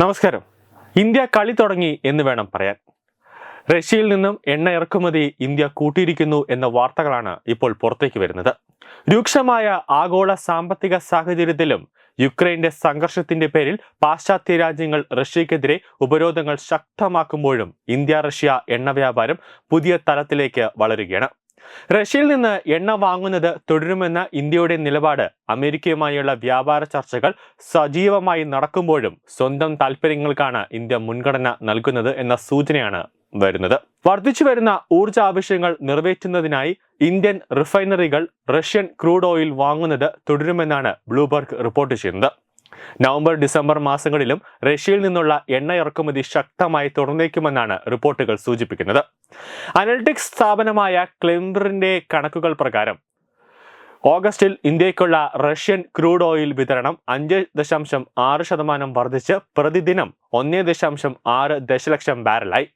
നമസ്കാരം. ഇന്ത്യ കളി തുടങ്ങി എന്ന് വേണം പറയാൻ. റഷ്യയിൽ നിന്നും എണ്ണ ഇറക്കുമതി ഇന്ത്യ കൂട്ടിയിരിക്കുന്നു എന്ന വാർത്തകളാണ് ഇപ്പോൾ പുറത്തേക്ക് വരുന്നത്. രൂക്ഷമായ ആഗോള സാമ്പത്തിക സാഹചര്യത്തിലും യുക്രൈന്റെ സംഘർഷത്തിന്റെ പേരിൽ പാശ്ചാത്യ രാജ്യങ്ങൾ റഷ്യക്കെതിരെ ഉപരോധങ്ങൾ ശക്തമാക്കുമ്പോഴും ഇന്ത്യ റഷ്യ എണ്ണ വ്യാപാരം പുതിയ തലത്തിലേക്ക് വളരുകയാണ്. റഷ്യയിൽ നിന്ന് എണ്ണ വാങ്ങുന്നത് തുടരുമെന്ന ഇന്ത്യയുടെ നിലപാട് അമേരിക്കയുമായുള്ള വ്യാപാര ചർച്ചകൾ സജീവമായി നടക്കുമ്പോഴും സ്വന്തം താൽപ്പര്യങ്ങൾക്കാണ് ഇന്ത്യ മുൻഗണന നൽകുന്നത് എന്ന സൂചനയാണ് വരുന്നത്. വർദ്ധിച്ചു വരുന്ന ഊർജ ആവശ്യങ്ങൾ നിറവേറ്റുന്നതിനായി ഇന്ത്യൻ റിഫൈനറികൾ റഷ്യൻ ക്രൂഡ് ഓയിൽ വാങ്ങുന്നത് തുടരുമെന്നാണ് ബ്ലൂബർഗ് റിപ്പോർട്ട് ചെയ്യുന്നത്. നവംബർ ഡിസംബർ മാസങ്ങളിലും റഷ്യയിൽ നിന്നുള്ള എണ്ണ ഇറക്കുമതി ശക്തമായി തുടർന്നേക്കുമെന്നാണ് റിപ്പോർട്ടുകൾ സൂചിപ്പിക്കുന്നത്. അനലിറ്റിക്സ് സ്ഥാപനമായ ക്ലിംബറിന്റെ കണക്കുകൾ പ്രകാരം ഓഗസ്റ്റിൽ ഇന്ത്യയ്ക്കുള്ള റഷ്യൻ ക്രൂഡ് ഓയിൽ വിതരണം അഞ്ച് ദശാംശം ആറ് ശതമാനം വർദ്ധിച്ച് പ്രതിദിനം ഒന്നേ ദശാംശം ആറ് ദശലക്ഷം ബാരലായി.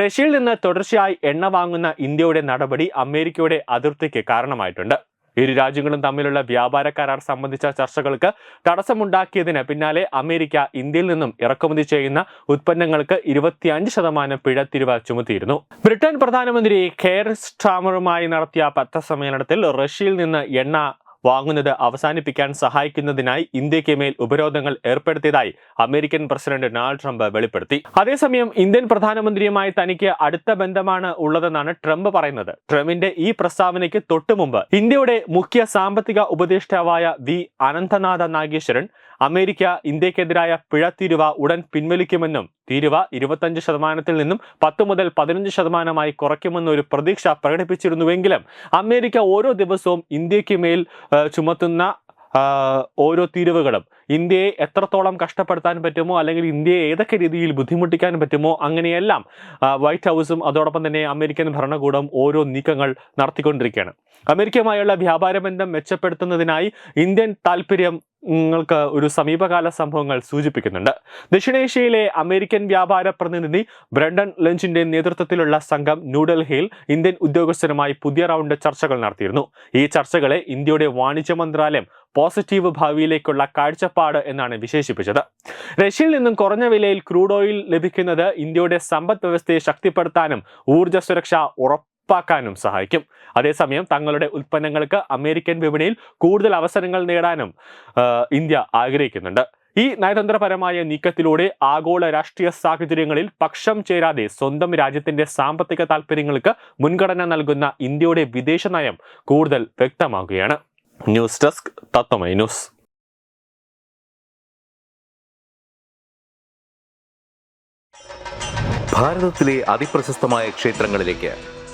റഷ്യയിൽ നിന്ന് തുടർച്ചയായി എണ്ണ വാങ്ങുന്ന ഇന്ത്യയുടെ നടപടി അമേരിക്കയുടെ അതിർത്തിക്ക് കാരണമായിട്ടുണ്ട്. ഇരു രാജ്യങ്ങളും തമ്മിലുള്ള വ്യാപാര കരാർ സംബന്ധിച്ച ചർച്ചകൾക്ക് തടസ്സമുണ്ടാക്കിയതിന് പിന്നാലെ അമേരിക്ക ഇന്ത്യയിൽ നിന്നും ഇറക്കുമതി ചെയ്യുന്ന ഉത്പന്നങ്ങൾക്ക് ഇരുപത്തിയഞ്ച് ശതമാനം പിഴ തിരിവ് ചുമത്തിയിരുന്നു. ബ്രിട്ടൻ പ്രധാനമന്ത്രി കെയർ സ്ട്രാമറുമായി നടത്തിയ പത്രസമ്മേളനത്തിൽ റഷ്യയിൽ നിന്ന് എണ്ണ വാങ്ങുന്നത് അവസാനിപ്പിക്കാൻ സഹായിക്കുന്നതിനായി ഇന്ത്യയ്ക്ക് മേൽ ഉപരോധങ്ങൾ ഏർപ്പെടുത്തിയതായി അമേരിക്കൻ പ്രസിഡന്റ് ഡൊണാൾഡ് ട്രംപ് വെളിപ്പെടുത്തി. അതേസമയം ഇന്ത്യൻ പ്രധാനമന്ത്രിയുമായി തനിക്ക് അടുത്ത ബന്ധമാണ് ഉള്ളതെന്നാണ് ട്രംപ് പറയുന്നത്. ട്രംപിന്റെ ഈ പ്രസ്താവനയ്ക്ക് തൊട്ടുമുമ്പ് ഇന്ത്യയുടെ മുഖ്യ സാമ്പത്തിക ഉപദേഷ്ടാവായ വി അനന്തനാഥ നാഗേശ്വരൻ അമേരിക്ക ഇന്ത്യക്കെതിരായ പിഴ തീരുവ ഉടൻ പിൻവലിക്കുമെന്നും തീരുവ ഇരുപത്തഞ്ച് ശതമാനത്തിൽ നിന്നും പത്ത് മുതൽ പതിനഞ്ച് ശതമാനമായി കുറയ്ക്കുമെന്നൊരു പ്രതീക്ഷ പ്രകടിപ്പിച്ചിരുന്നുവെങ്കിലും അമേരിക്ക ഓരോ ദിവസവും ഇന്ത്യയ്ക്ക് മേൽ ചുമത്തുന്ന ഓരോ തീരുവകളും. ഇന്ത്യയെ എത്രത്തോളം കഷ്ടപ്പെടുത്താൻ പറ്റുമോ അല്ലെങ്കിൽ ഇന്ത്യയെ ഏതൊക്കെ രീതിയിൽ ബുദ്ധിമുട്ടിക്കാൻ പറ്റുമോ അങ്ങനെയെല്ലാം വൈറ്റ് ഹൗസും അതോടൊപ്പം തന്നെ അമേരിക്കൻ ഭരണകൂടം ഓരോ നീക്കങ്ങൾ നടത്തിക്കൊണ്ടിരിക്കുകയാണ്. അമേരിക്കയുമായുള്ള വ്യാപാര ബന്ധം മെച്ചപ്പെടുത്തുന്നതിനായി ഇന്ത്യൻ താല്പര്യം ങ്ങൾക്ക് ഒരു സമീപകാല സംഭവങ്ങൾ സൂചിപ്പിക്കുന്നുണ്ട്. ദക്ഷിണേഷ്യയിലെ അമേരിക്കൻ വ്യാപാര പ്രതിനിധി ബ്രണ്ടൻ ലഞ്ചിന്റെ നേതൃത്വത്തിലുള്ള സംഘം ന്യൂഡൽഹിയിൽ ഇന്ത്യൻ ഉദ്യോഗസ്ഥരുമായി പുതിയ റൗണ്ട് ചർച്ചകൾ നടത്തിയിരുന്നു. ഈ ചർച്ചകളെ ഇന്ത്യയുടെ വാണിജ്യ മന്ത്രാലയം പോസിറ്റീവ് ഭാവിയിലേക്കുള്ള കാഴ്ചപ്പാട് എന്നാണ് വിശേഷിപ്പിച്ചത്. റഷ്യയിൽ നിന്നും കുറഞ്ഞ വിലയിൽ ക്രൂഡ് ഓയിൽ ലഭിക്കുന്നത് ഇന്ത്യയുടെ സമ്പദ് വ്യവസ്ഥയെ ശക്തിപ്പെടുത്താനും ഊർജ സുരക്ഷ ഉറപ്പാക്കാനും സഹായിക്കും. അതേസമയം തങ്ങളുടെ ഉൽപ്പന്നങ്ങൾക്ക് അമേരിക്കൻ വിപണിയിൽ കൂടുതൽ അവസരങ്ങൾ നേടാനും ഇന്ത്യ ആഗ്രഹിക്കുന്നുണ്ട്. ഈ നയതന്ത്രപരമായ നീക്കത്തിലൂടെ ആഗോള രാഷ്ട്രീയ സാഹചര്യങ്ങളിൽ പക്ഷം ചേരാതെ സ്വന്തം രാജ്യത്തിന്റെ സാമ്പത്തിക താൽപ്പര്യങ്ങൾക്ക് മുൻഗണന നൽകുന്ന ഇന്ത്യയുടെ വിദേശ നയം കൂടുതൽ വ്യക്തമാകുകയാണ്. News desk Tatwamayi news. ഭാരതത്തിലെ ക്ഷേത്രങ്ങളിലേക്ക്